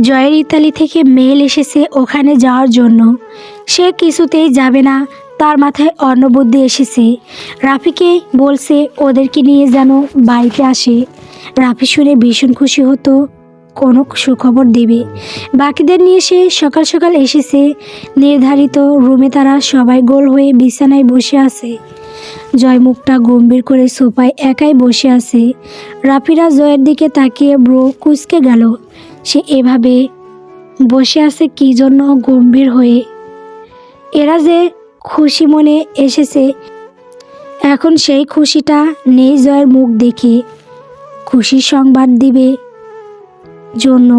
জয়ের ইতালি থেকে মেল এসেছে ওখানে যাওয়ার জন্য। সে কিছুতেই যাবে না, তার মাথায় অন্য বুদ্ধি এসেছে। রাফিকে বলছে, ওদেরকে নিয়ে যেন বাড়িতে আসে। রাফি শুনে ভীষণ খুশি হতো, কোনো সুখবর দেবে। বাকিদের নিয়ে সে সকাল সকাল এসেছে। নির্ধারিত রুমে তারা সবাই গোল হয়ে বিছানায় বসে আছে। জয় মুখটা গম্ভীর করে সোফায় একাই বসে আছে। রাফিরা জয়ের দিকে তাকিয়ে ব্রো কুচকে গেল। সে এভাবে বসে আছে কী জন্য গম্ভীর হয়ে? এরা যে খুশি মনে এসেছে, এখন সেই খুশিটা নেই জয়ের মুখ দেখে। খুশির সংবাদ দিবে জন্য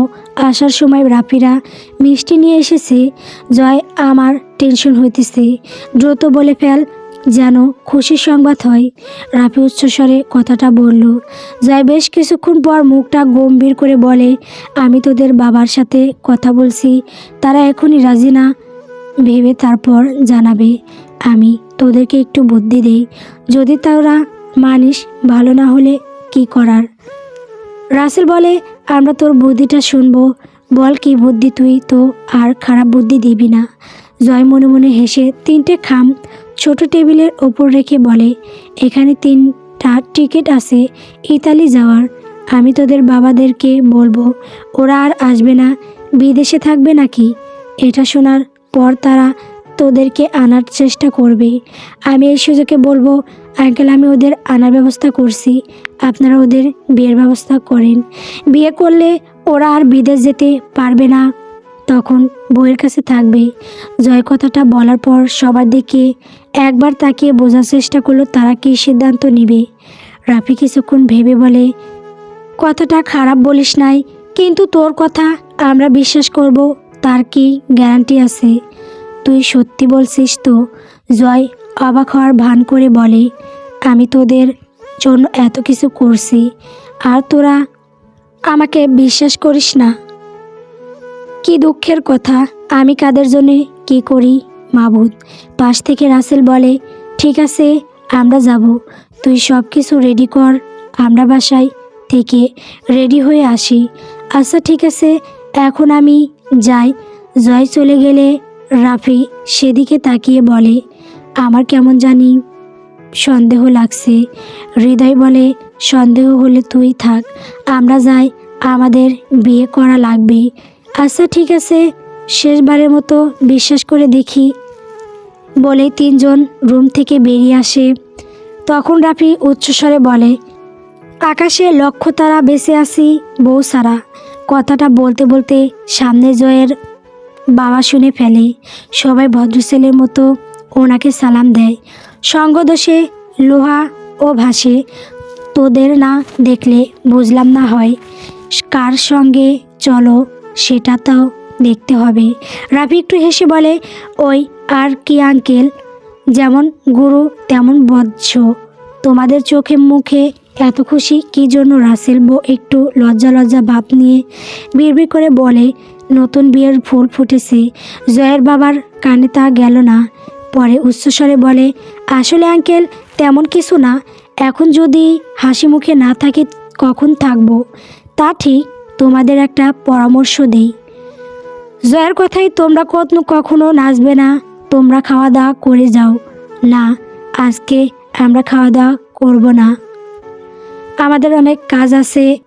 আসার সময় রাফিরা মিষ্টি নিয়ে এসেছে। জয়, আমার টেনশন হইতেছে। দ্রুত বলে ফেল যেন খুশির সংবাদ হয়। রাফি উচ্চস্বরে কথাটা বলল জয় বেশ কিছুক্ষণ পর মুখটা গম্ভীর করে বলে, আমি তোদের বাবার সাথে কথা বলছি, তারা এখনই রাজি না। ভেবে তারপর জানাবে, আমি তোদেরকে একটু বুদ্ধি দেই, যদি তারা মানিস, ভালো না হলে কি করার? রাসেল বলে, আমরা তোর বুদ্ধিটা শুনব, বল কি বুদ্ধি তুই, তো আর খারাপ বুদ্ধি দিবি না। জয় মনে মনে হেসে, তিনটে খাম ছোট টেবিলের ওপর রেখে বলে, এখানে তিনটা টিকিট আছে, ইতালি যাওয়ার। আমি তোদের বাবাদেরকে বলব, ওরা আর আসবে না, বিদেশে থাকবে নাকি? এটা শোনার পর তারা তোদেরকে আনার চেষ্টা করবে। আমি এই সুযোগে বলব, আঙ্কেল, আমি ওদের আনার ব্যবস্থা করছি। আপনারা ওদের বিয়ের ব্যবস্থা করেন। বিয়ে করলে ওরা আর বিদেশ যেতে পারবে না। তখন বইয়ের কাছে থাকবে। জয় কথাটা বলার পর সবার দিকে একবার তাকিয়ে বোঝার চেষ্টা করল তারা কী সিদ্ধান্ত নিবে। রাফি কিছুক্ষণ ভেবে বলে, কথাটা খারাপ বলিস নাই, কিন্তু তোর কথা আমরা বিশ্বাস করব, তার কি গ্যারান্টি আছে? তুই সত্যি বলছিস তো? জয় অবাক হওয়ার ভান করে বলে, আমি তোদের জন্য এত কিছু করছি, আর তোরা আমাকে বিশ্বাস করিস না। কি দুঃখের কথা, আমি কাদের জন্য কি করি? মাবুদ। পাশ থেকে রাসেল বলে, ঠিক আছে, আমরা যাব। তুই সব কিছু রেডি কর, আমরা বাসায় থেকে রেডি হয়ে আসি। আচ্ছা ঠিক আছে, এখন আমি যাই। জয় চলে গেলে রাফি সেদিকে তাকিয়ে বলে, আমার কেমন জানি সন্দেহ লাগছে। হৃদয় বলে, সন্দেহ হলে তুই থাক, আমরা যাই, আমাদের বিয়ে করা লাগবে আচ্ছা ঠিক আছে, শেষবারের মতো বিশ্বাস করে দেখি। বলে তিনজন রুম থেকে বেরিয়ে আসে। তখন রাফি উচ্চস্বরে বলে, আকাশে লক্ষ্য তারা বেঁচে আসি বউ সারা। কথাটা বলতে বলতে সামনে জয়ের বাবা শুনে ফেলে। সবাই ভদ্র ছেলের মতো ওনাকে সালাম দেয়। সঙ্গদোষে লোহা ও ভাসে। তোদের না দেখলে বুঝলাম না হয়। কার সঙ্গে চলো সেটা তো দেখতে হবে। রাফি একটু হেসে বলে, ওই আর কি আঙ্কেল? যেমন গুরু, তেমন বৎস। তোমাদের চোখে মুখে এত খুশি? কি জন্য রাসেল বউ একটু লজ্জা লজ্জা ভাব নিয়ে বিড়বিড় করে বলে, নতুন বিয়ের ফুল ফুটেছে। জয়ের বাবার কানে তা গেল না। পরে উচ্চস্বরে বলে, আসলে আঙ্কেল, তেমন কিছু না। এখন যদি হাসি মুখে না থাকে, কখন থাকব? তা ঠিক, তোমাদের একটা পরামর্শ দেই। জয়ের কথাই তোমরা কখনো কখনো নাচবে না। তোমরা খাওয়া দাওয়া করে যাও। না, আজকে আমরা খাওয়া দাওয়া করব না। আমাদের অনেক কাজ আছে।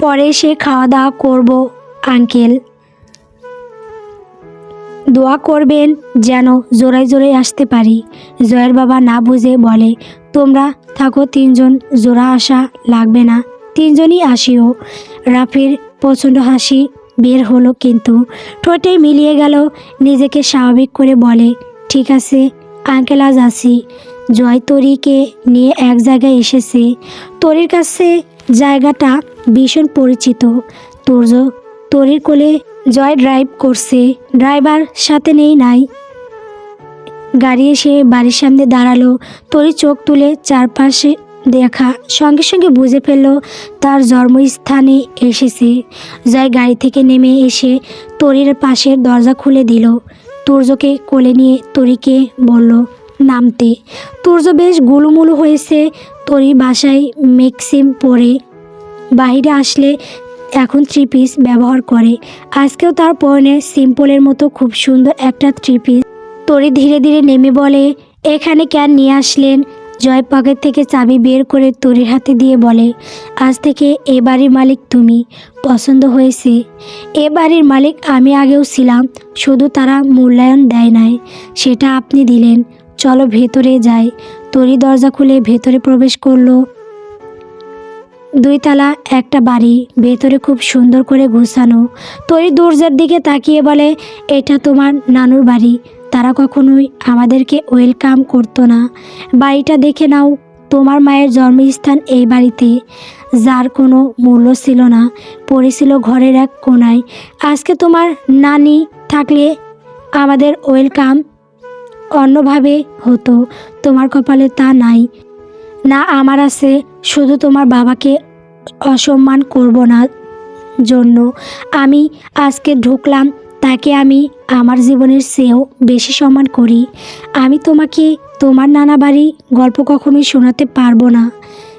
পরে এসে খাওয়া দাওয়া করব, আঙ্কেল। দোয়া করবেন যেন জোড়ায় জোড়ায় আসতে পারি। জয়ের বাবা না বুঝে বলে, তোমরা থাকো তিনজন, জোড়া আসা লাগবে না। তিনজনই আসিও রাফির প্রচণ্ড হাসি বের হলো কিন্তু। ঠোঁটে মিলিয়ে গেল, নিজেকে স্বাভাবিক করে বলে, ঠিক আছে, আঙ্কেল, আজ আসি। জয় তরিকে নিয়ে এক জায়গায় এসেছে। তরির কাছে জায়গাটা ভীষণ পরিচিত। তোর্য, তরির কোলে জয় ড্রাইভ করছে। ড্রাইভার সাথে নেই, নাই। গাড়ি এসে বাড়ির সামনে দাঁড়াল। তরি চোখ তুলে চারপাশে দেখা সঙ্গে সঙ্গে বুঝে ফেলল তার জন্মস্থানে এসেছে। জয় গাড়ি থেকে নেমে এসে তরির পাশের দরজা খুলে দিল। তুর্যকে কোলে নিয়ে তরিকে বলল, নামতে। তুর্য বেশ গুলুমুলু হয়েছে। তরি বাসায় মেক্সিম পরে। বাইরে আসলে এখন থ্রি পিস ব্যবহার করে। আজকেও তার পরনে সিম্পলের মতো খুব সুন্দর একটা থ্রি পিস তরি ধীরে ধীরে নেমে বলে, এখানে কেন নিয়ে আসলেন? জয় পকেট থেকে চাবি বের করে তরির হাতে দিয়ে বলে, আজ থেকে এ বাড়ির মালিক তুমি। পছন্দ হয়েছে। এ বাড়ির মালিক আমি আগেও ছিলাম, শুধু তারা মূল্যায়ন দেয় নাই। সেটা আপনি দিলেন। চলো ভেতরে যাই। তরি দরজা খুলে ভেতরে প্রবেশ করল। দুইতলা একটা বাড়ি, ভেতরে খুব সুন্দর করে গুছানো। তরি দরজার দিকে তাকিয়ে বলে, এটা তোমার নানুর বাড়ি। তারা কখনোই আমাদেরকে ওয়েলকাম করতো না। বাড়িটা দেখে নাও, তোমার মায়ের জন্মস্থান এই বাড়িতে। যার কোনো মূল্য ছিল না, পড়েছিল ঘরের এক কোনায় আজকে তোমার নানি থাকলে আমাদের ওয়েলকাম অন্যভাবে হতো, তোমার কপালে তা নাই। না আমার আছে, শুধু তোমার বাবাকে অসম্মান করব না জন্য। আমি আজকে ঢুকলাম তাকে আমি আমার জীবনের চেয়েও বেশি সম্মান করি। আমি তোমাকে তোমার নানা বাড়ি গল্প কখনোই শোনাতে পারব না।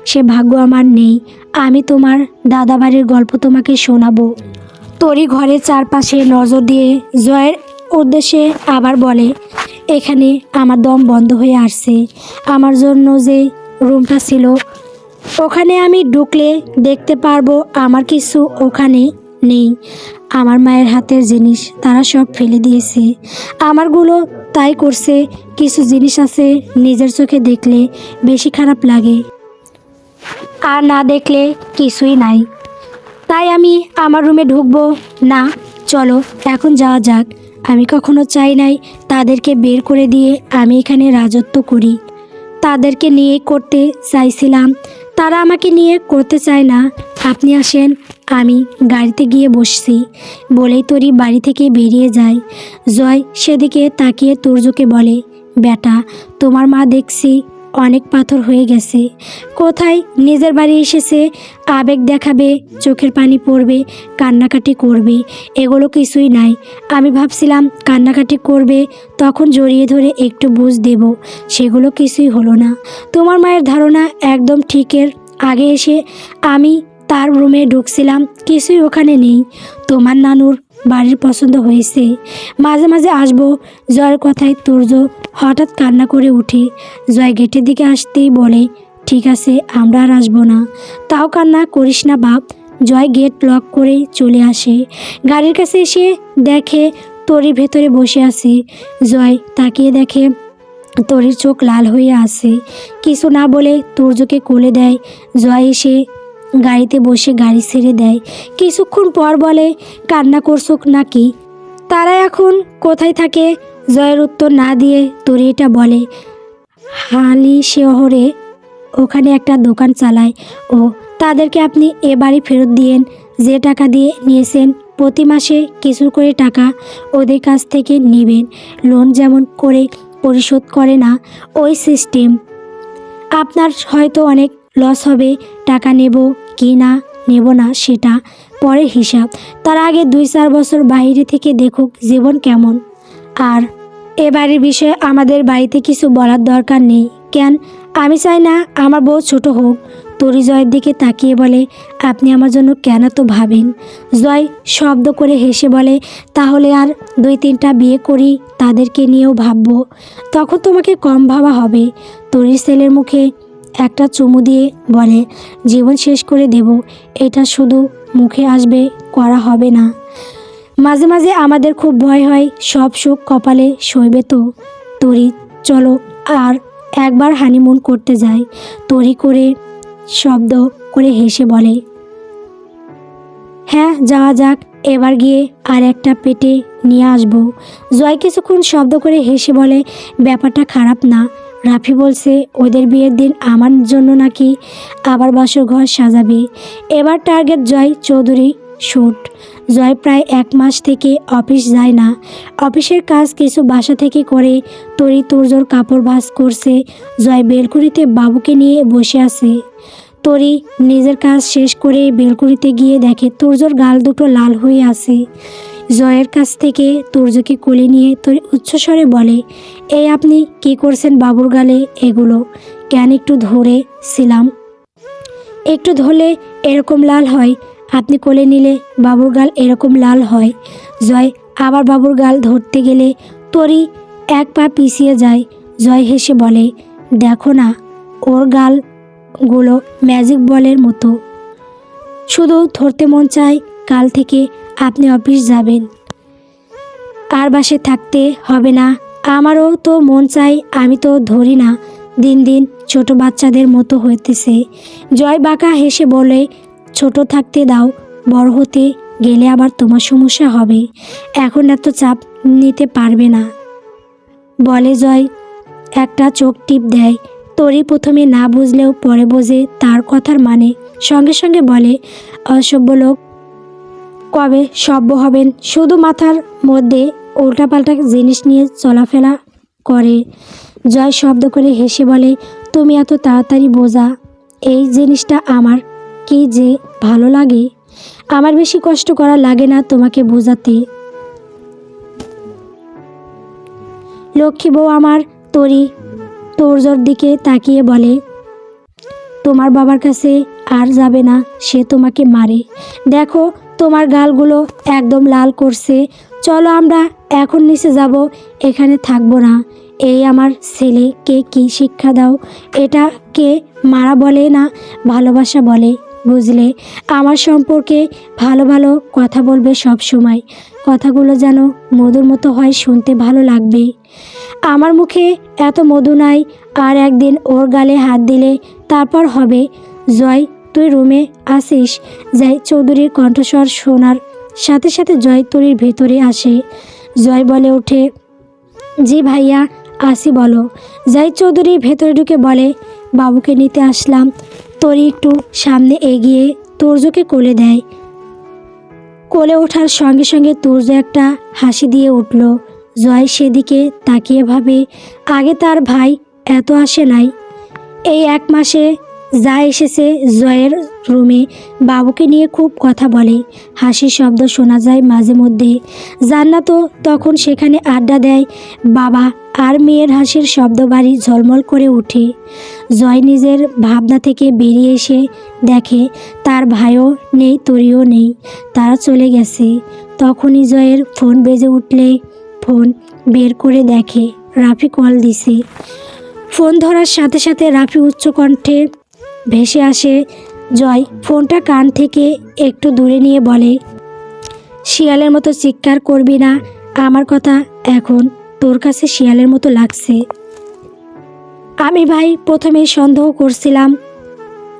সে ভাগ্য আমার নেই। আমি তোমার দাদা বাড়ির গল্প তোমাকে শোনাবো। তরি ঘরের চারপাশে নজর দিয়ে জয়ের উদ্দেশ্যে আবার বলে, এখানে আমার দম বন্ধ হয়ে আসছে। আমার জন্য যে রুমটা ছিল, ওখানে আমি ঢুকলে দেখতে পারব আমার কিছু ওখানে নেই। আমার মায়ের হাতের জিনিস তারা সব ফেলে দিয়েছে। আমারগুলো তাই করছে, কিছু জিনিস আছে নিজের চোখে দেখলে বেশি খারাপ লাগে, আর না দেখলে কিছুই নাই। তাই আমি আমার রুমে ঢুকবো। না, চলো, এখন যাওয়া যাক। আমি কখনো চাই নাই তাদেরকে বের করে দিয়ে আমি এখানে রাজত্ব করি। তাদেরকে নিয়ে করতে চাইছিলাম। তারা আমাকে নিয়ে করতে চায় না। আপনি আসেন, আমি গাড়িতে গিয়ে বসছি। বলেই তরি বাড়ি থেকে বেরিয়ে যায়। জয় সেদিকে তাকিয়ে তুর্যকে বলে, বেটা, তোমার মা দেখছি অনেক পাথর হয়ে গেছে। কোথায় নিজের বাড়ি এসেছে, আবেগ দেখাবে, চোখের পানি পড়বে, কান্নাকাটি করবে, এগুলো কিছুই নাই। আমি ভাবছিলাম কান্নাকাটি করবে, তখন জড়িয়ে ধরে একটু বুঝ দেব, সেগুলো কিছুই হলো না। তোমার মায়ের ধারণা একদম ঠিকের। আগে এসে আমি তার রুমে ঢুকছিলাম, কিছুই ওখানে নেই। তোমার নানুর বাড়ির পছন্দ হয়েছে। মাঝে মাঝে আসব, জয়ের কথায় তুর্য হঠাৎ কান্না করে উঠে, জয় গেটের দিকে আসতেই বলে, ঠিক আছে, আমরা আর আসব না। তাও কান্না করিস না, বাপ। জয় গেট লক করে চলে আসে। গাড়ির কাছে এসে দেখে তরি ভেতরে বসে আছে। জয় তাকিয়ে দেখে তরির চোখ লাল হয়ে আসে কিছু না বলে তুর্যকে কোলে দেয়। জয় এসে গাড়িতে বসে গাড়ি ছেড়ে দেয়। কিছুক্ষণ পর বলে, কান্না করছ নাকি? তারা এখন কোথায় থাকে জয়ের উত্তর না দিয়ে তরি এটা বলে। হালি শহরে ওখানে একটা দোকান চালায়। ও, তাদেরকে আপনি এ বাড়ি ফেরত দিয়েন। যে টাকা দিয়ে নিয়েছেন, প্রতি মাসে কিছু করে টাকা ওদের কাছ থেকে নেবেন। লোন যেমন করে পরিশোধ করে না, ওই সিস্টেম। আপনার হয়তো অনেক লস হবে, টাকা নেব কি না, নেব না সেটা। পরের হিসাব। তার আগে দুই চার বছর বাইরে থেকে দেখুক জীবন কেমন। আর এ বাড়ির বিষয়ে আমাদের বাড়িতে কিছু বলার দরকার নেই। কেন? আমি চাই না আমার বউ ছোট হোক। তরি জয়ের দিকে তাকিয়ে বলে, আপনি আমার জন্য কেন তো ভাবেন? জয় শব্দ করে হেসে বলে, তাহলে আর দুই তিনটা বিয়ে করি, তাদেরকে নিয়েও ভাববো। তখন তোমাকে কম ভাবা হবে। তরির ছেলের মুখে একটা চুমু দিয়ে বলে, জীবন শেষ করে দেব, এটা শুধু মুখে আসবে, করা হবে না। মাঝে মাঝে আমাদের খুব ভয় হয়, সব সুখ কপালে সইবে তো। তরি, চলো আর একবার হানিমুন করতে যাই। তরি করে শব্দ করে হেসে বলে হ্যাঁ যাওয়া যাক, এবার গিয়ে আর একটা পেটে নিয়ে আসব। জয় কিছুক্ষণ শব্দ করে হেসে বলে, ব্যাপারটা খারাপ না রাফি বলছে, ওদের বিয়ের দিন আমার জন্য নাকি আবার বাসর ঘর সাজাবে? এবার টার্গেট জয় চৌধুরী শ্যুট জয় প্রায় এক মাস থেকে অফিস যায় না। অফিসের কাজ কিছু বাসা থেকে করে তরি তুর্জোর কাপড় ভাঁজ করছে। জয় বেলকুড়িতে বাবুকে নিয়ে বসে আছে। তরি নিজের কাজ শেষ করে বেলকুড়িতে গিয়ে দেখে তুর্জোর গাল দুটো লাল হয়ে আছে। জয়ের কাছ থেকে তুর্যকে কোলে নিয়ে তরি উচ্চস্বরে বলে, এই আপনি কি করছেন বাবুর গালে এগুলো? কেন একটু ধরে ছিলাম? একটু ধরলে এরকম লাল হয়। আপনি কোলে নিলে বাবুর গাল এরকম লাল হয়। জয়, আবার বাবুর গাল ধরতে গেলে তরি এক পা পিছিয়ে যায়। জয় হেসে বলে, দেখো না, ওর গালগুলো ম্যাজিক বলের মতো। শুধু ধরতে মন চায় কাল থেকে আপনি অফিস যাবেন। কার বাসে থাকতে হবে না? আমারও তো মন চাই, আমি তো ধরি না। দিন দিন ছোট বাচ্চাদের মতো হইতেছে। জয় বাঁকা হেসে বলে, ছোট থাকতে দাও, বড় হতে গেলে আবার তোমার সমস্যা হবে। এখন এত চাপ নিতে পারবে না। বলে জয়, একটা চোখ টিপ দেয়। তরি প্রথমে না বুঝলেও পরে বোঝে তার কথার মানে। সঙ্গে সঙ্গে বলে, অসভ্য লোক কবে সভ্য হবেন? শুধু মাথার মধ্যে উল্টাপাল্টা জিনিস নিয়ে চলাফেরা করে। জয় শব্দ করে হেসে বলে, তুমি এত তাড়াতাড়ি বোঝা, এই জিনিসটা আমার কি যে ভালো লাগে? আমার বেশি কষ্ট করা লাগে না তোমাকে বোঝাতে। লক্ষ্মী বউ আমার তরি, তোরজোর দিকে তাকিয়ে বলে, তোমার বাবার কাছে আর যাবে না, সে তোমাকে মারে। দেখো তোমার গালগুলো একদম লাল করছে। চলো আমরা এখন নিচে যাব, এখানে থাকব না। এই আমার ছেলেকে কি শিক্ষা দাও? এটা কে মারা বলে না ভালোবাসা বলে, বুঝলে? আমার সম্পর্কে ভালো ভালো কথা বলবে সব সময়। কথাগুলো যেন মধুর মতো হয় শুনতে ভালো লাগবে। আমার মুখে এত মধু নাই, আর একদিন ওর গালে হাত দিলে তারপর হবে। জয় তুই রুমে আসিস? যাই চৌধুরীর কণ্ঠস্বর শোনার সাথে সাথে জয় তরির ভেতরে আসে। জয় বলে ওঠে, জি ভাইয়া, আসি বলো। যাই চৌধুরী ভেতরে ঢুকে বলে, বাবুকে নিতে আসলাম। তরি একটু সামনে এগিয়ে তুর্যকে কোলে দেয়। কোলে ওঠার সঙ্গে সঙ্গে তুর্য একটা হাসি দিয়ে উঠল। জয় সেদিকে তাকিয়ে ভাবে, আগে তার ভাই এত আসে নাই। এই এক মাসে যা এসেছে জয়ের রুমে। বাবুকে নিয়ে খুব কথা বলে। হাসির শব্দ শোনা যায় মাঝে মধ্যে। জান্নাতও তখন সেখানে আড্ডা দেয়। বাবা আর মেয়ের হাসির শব্দ বাড়ি ঝলমল করে ওঠে। জয় নিজের ভাবনা থেকে বেরিয়ে এসে দেখে, তার ভাইও নেই, তরিও নেই, তারা চলে গেছে। তখনই জয়ের ফোন বেজে উঠলে ফোন বের করে দেখে, রাফি কল দিছে। ফোন ধরার সাথে সাথে রাফি উচ্চ কণ্ঠে ভেসে আসে। জয় ফোনটা কান থেকে একটু দূরে নিয়ে বলে, শিয়ালের মতো চিৎকার করবি না, আমার কথা এখন তোর কাছে শিয়ালের মতো লাগছে। আমি ভাই প্রথমে সন্দেহ করছিলাম,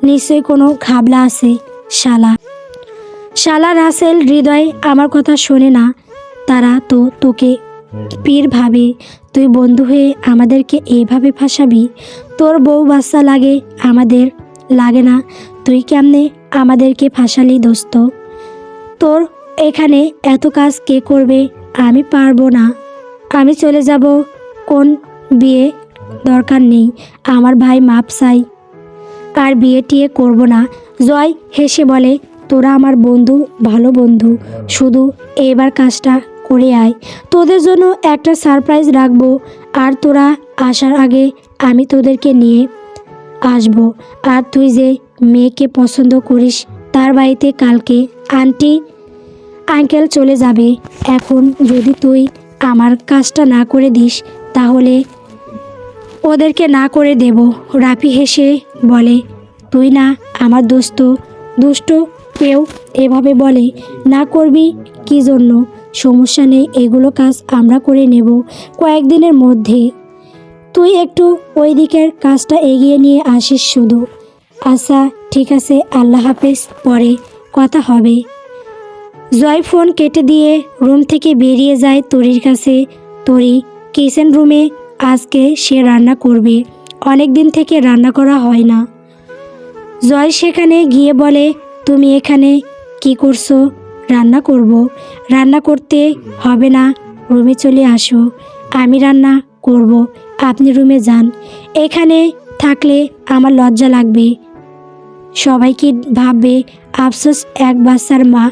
নিশ্চয়ই কোনো ঘাবলা আছে, শালা। শালা রাসেল, হৃদয় আমার কথা শোনে না, তারা তো তোকে পীর ভাবে। তুই বন্ধু হয়ে আমাদেরকে এইভাবে ফাঁসাবি, তোর বউ বাচ্চা লাগে আমাদের লাগে না। তুই কেমনে আমাদেরকে ফাঁসালি দোস্ত? তোর এখানে এত কাজ কে করবে আমি পারব না। আমি চলে যাব। কোন বিয়ে দরকার নেই। আমার ভাই মাপ চাই। আর বিয়ে টিয়ে করব না। জয় হেসে বলে, তোরা আমার বন্ধু, ভালো বন্ধু। শুধু এবার কাজটা করে আয়। তোদের জন্য একটা সারপ্রাইজ রাখব। আর তোরা আসার আগে আমি তোদেরকে নিয়ে আসব। আর তুই যে মেয়েকে পছন্দ করিস, তার বাড়িতে কালকে আন্টি, আঙ্কেল চলে যাবে। এখন যদি তুই আমার কাজটা না করে দিস, তাহলে ওদেরকে না করে দেব। রাফি হেসে বলে, তুই না আমার দোস্ত। দুষ্ট কেউ এভাবে বলে, না করবি কি জন্য? সমস্যা নেই, এগুলো কাজ আমরা করে নেব। কয়েকদিনের মধ্যে তুই একটু ওই দিকের কাজটা এগিয়ে নিয়ে আসিস শুধু। আচ্ছা ঠিক আছে, আল্লাহ হাফেজ, পরে কথা হবে। জয় ফোন কেটে দিয়ে রুম থেকে বেরিয়ে যায় তরির কাছে। তরি কিচেন রুমে আজকে সে রান্না করবে। অনেক দিন থেকে রান্না করা হয় না। জয় সেখানে গিয়ে বলে, তুমি এখানে কি করছ? রান্না করব। রান্না করতে হবে না, রুমে চলে আসো। আমি রান্না করব। আপনি রুমে যান। এখানে থাকলে আমার লজ্জা লাগবে। সবাইকে ভাববে, আফসোস, এক বাচ্চার মা।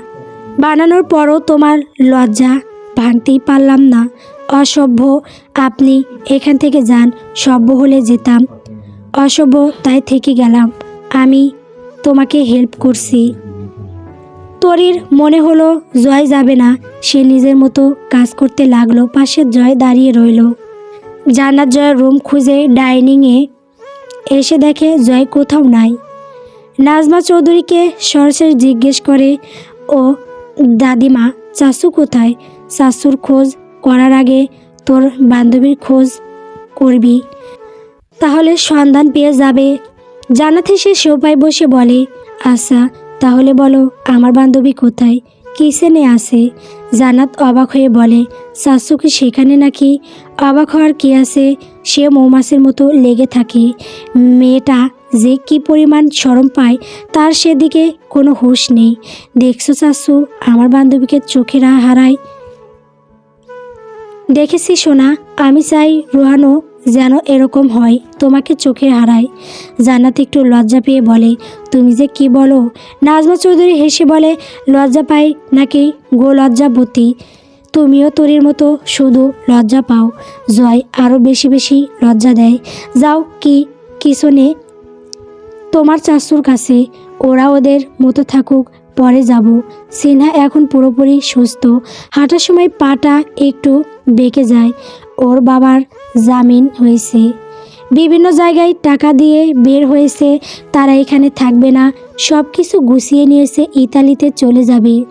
বানানোর পরও তোমার লজ্জা ভাঙতেই পারলাম না। অসভ্য, আপনি এখান থেকে যান, সভ্য হলে যেতাম। অসভ্য, তাই থেকে গেলাম। আমি তোমাকে হেল্প করছি। তরির মনে হলো, জয় যাবে না। সে নিজের মতো কাজ করতে লাগল, পাশে জয় দাঁড়িয়ে রইল। জান্নাত জয়ের রুম খুঁজে ডাইনিংয়ে এসে দেখে জয় কোথাও নাই। নাজমা চৌধুরীকে সরাসরি জিজ্ঞেস করে, ও দাদিমা, চাচু কোথায়? চাচুর খোঁজ করার আগে তোর বান্ধবীর খোঁজ করবি। তাহলে সন্ধান পেয়ে যাবে জানাতে সে সোফায় বসে বলে আচ্ছা তাহলে বলো, আমার বান্ধবী কোথায়? কিসেনে আছে? জানাত অবাক হয়ে বলে শাশু কি সেখানে নাকি? অবাক হওয়ার কী আছে? সে মৌমাছির মতো লেগে থাকে। মেয়েটা যে কি পরিমাণ সরম পায়, তার সেদিকে কোনো হুঁশ নেই। দেখছ শাশু আমার বান্ধবীকে চোখে রা হারায় দেখেছি সোনা, আমি চাই রোহানো যেন এরকম হয়, তোমাকে চোখে হারায়। জান্নাত একটু লজ্জা পেয়ে বলে, তুমি যে কি বলো? নাজমা চৌধুরী হেসে বলে, লজ্জা পাই নাকি গো লজ্জাবতী তুমিও তোরির মতো শুধু লজ্জা পাও। জয় আরও বেশি বেশি লজ্জা দেয়। যাও কি কিশনে তোমার চাচুর কাছে ওরা ওদের মতো থাকুক, পরে যাব। সিনহা এখন পুরোপুরি সুস্থ। হাঁটার সময় পাটা একটু বেঁকে যায়। ওর বাবার জামিন হয়েছে। বিভিন্ন জায়গায় টাকা দিয়ে বের হয়েছে, তারা এখানে থাকবে না। সব কিছু গুছিয়ে নিয়েছে, ইতালিতে চলে যাবে।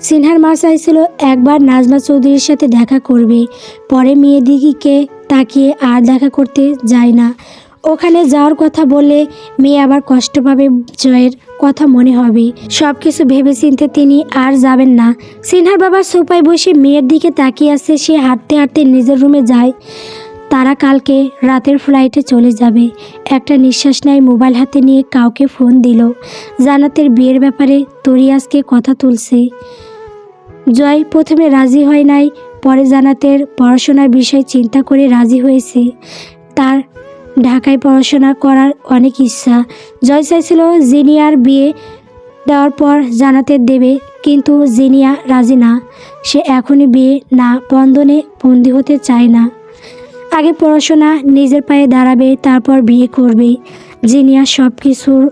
সিনহার মা চাইছিল একবার নাজমা চৌধুরীর সাথে দেখা করবে, পরে মেয়েদিকে তাকিয়ে আর দেখা করতে যায় না। ওখানে যাওয়ার কথা বলে মেয়ে আবার কষ্ট পাবে জয়ের কথা মনে হবে। সব কিছু ভেবেচিন্তে তিনি আর যাবেন না। সিনহার বাবা সোফায় বসে মেয়ের দিকে তাকিয়ে আছে, সে হাঁটতে হাঁটতে নিজের রুমে যায়। তারা কালকে রাতের ফ্লাইটে চলে যাবে। একটা নিঃশ্বাস নেয় মোবাইল হাতে নিয়ে কাউকে ফোন দিল। জানাতের বিয়ের ব্যাপারে তরিয়াজকে কথা তুলছে। জয় প্রথমে রাজি হয় নাই, পরে জানাতের পড়াশোনার বিষয় চিন্তা করে রাজি হয়েছে। তার ঢাকায় পড়াশোনা করার অনেক ইচ্ছা। জয় চাইছিল জিনিয়ার বিয়ে দেওয়ার পর জানাতে দেবে, কিন্তু জিনিয়া রাজি না। সে এখনই বিয়ে না, বন্ধনে বন্দি হতে চায় না। আগে পড়াশোনা নিজের পায়ে দাঁড়াবে, তারপর বিয়ে করবে। জিনিয়া সব কিছুর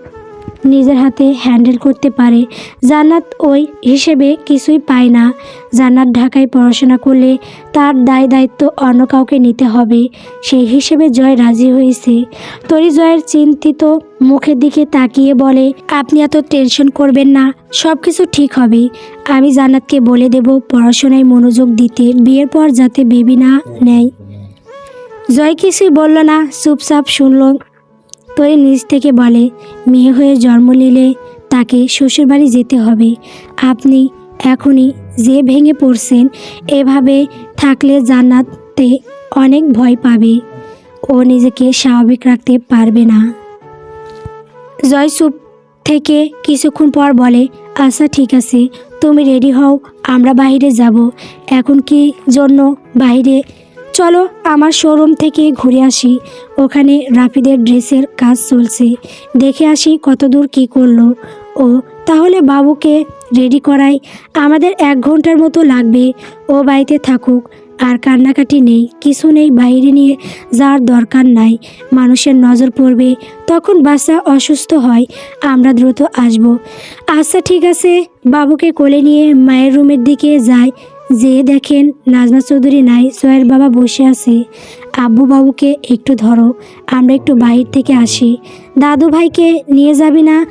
নিজের হাতে হ্যান্ডেল করতে পারে। জান্নাত ওই হিসেবে কিছুই পায় না। জান্নাত ঢাকায় পড়াশোনা করলে তার দায় দায়িত্ব অন্য কাউকে নিতে হবে। সেই হিসেবে জয় রাজি হয়েছে। তরি জয়ের চিন্তিত মুখের দিকে তাকিয়ে বলে, আপনি এত টেনশন করবেন না সব কিছু ঠিক হবে। আমি জান্নাতকে বলে দেব পড়াশোনায় মনোযোগ দিতে, বিয়ের পর যাতে বেবি না নেয়। জয় কিছুই বলল না, চুপচাপ শুনল তরি নিজ থেকে বলে, মেয়ে হয়ে জন্ম নিলে তাকে শ্বশুরবাড়ি যেতে হবে। আপনি এখনই যে ভেঙে পড়ছেন, এভাবে থাকলে জান্নাতে অনেক ভয় পাবে। ও নিজেকে স্বাভাবিক রাখতে পারবে না। জয় চুপ থেকে কিছুক্ষণ পর বলে আচ্ছা ঠিক আছে, তুমি রেডি হও, আমরা বাইরে যাব। এখন কি জন্য বাইরে চলো আমার শোরুম থেকে ঘুরে আসি। ওখানে রাফিদের ড্রেসের কাজ চলছে। দেখে আসি কতদূর কি করল। ও, তাহলে বাবুকে রেডি করাই। আমাদের এক ঘণ্টার মতো লাগবে। ও বাড়িতে থাকুক। আর কান্নাকাটি নেই। কিছু নেই বাইরে নিয়ে যাওয়ার দরকার নাই। মানুষের নজর পড়বে। তখন বাচ্চা অসুস্থ হয়। আমরা দ্রুত আসব। আচ্ছা ঠিক আছে। বাবুকে কোলে নিয়ে মায়ের রুমের দিকে যায় যে দেখেন নাজমা চৌধুরী নাই, সোহেল বাবা বসে আছে। আব্বু বাবুকে একটু ধরো, আমরা একটু বাইরে থেকে আসি। দাদু ভাইকে নিয়ে যাবি না?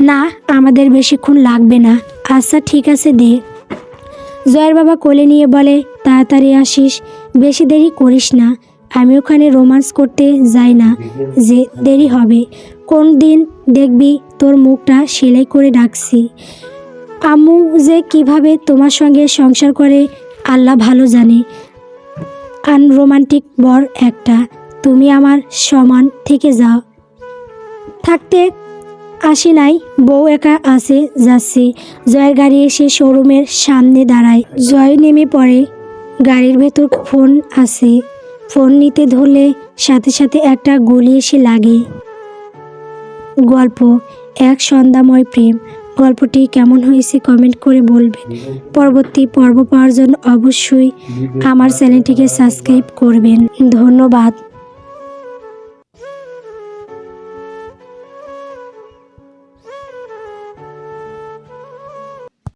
না, আমাদের বেশিক্ষণ লাগবে না। আচ্ছা ঠিক আছে দে। জয়ের বাবা কোলে নিয়ে বলে, তাড়াতাড়ি আসিস, বেশি দেরি করিস না। আমি ওখানে রোমান্স করতে যাই না, যে দেরি হবে। কোন দিন দেখবি তোর মুখটা সেলাই করে ডাকছি। আম্মু যে কীভাবে তোমার সঙ্গে সংসার করে, আল্লাহ ভালো জানে। আনরোমান্টিক বর একটা, তুমি আমার সমান থেকে যাও। থাকতে আসি নাই, বউ একা আসে যাচ্ছে। জয়ের গাড়ি এসে শোরুমের সামনে দাঁড়ায়। জয় নেমে পড়ে, গাড়ির ভেতর ফোন আছে। ফোন নিতে ধরলে সাথে সাথে একটা গুলি এসে লাগে। গল্প, এক সন্ধ্যাময় প্রেম। গল্পটি কেমন হয়েছে কমেন্ট করে বলবেন। পরবর্তী পর্ব পাওয়ার জন্য অবশ্যই আমার চ্যানেলটিকে সাবস্ক্রাইব করবেন। ধন্যবাদ।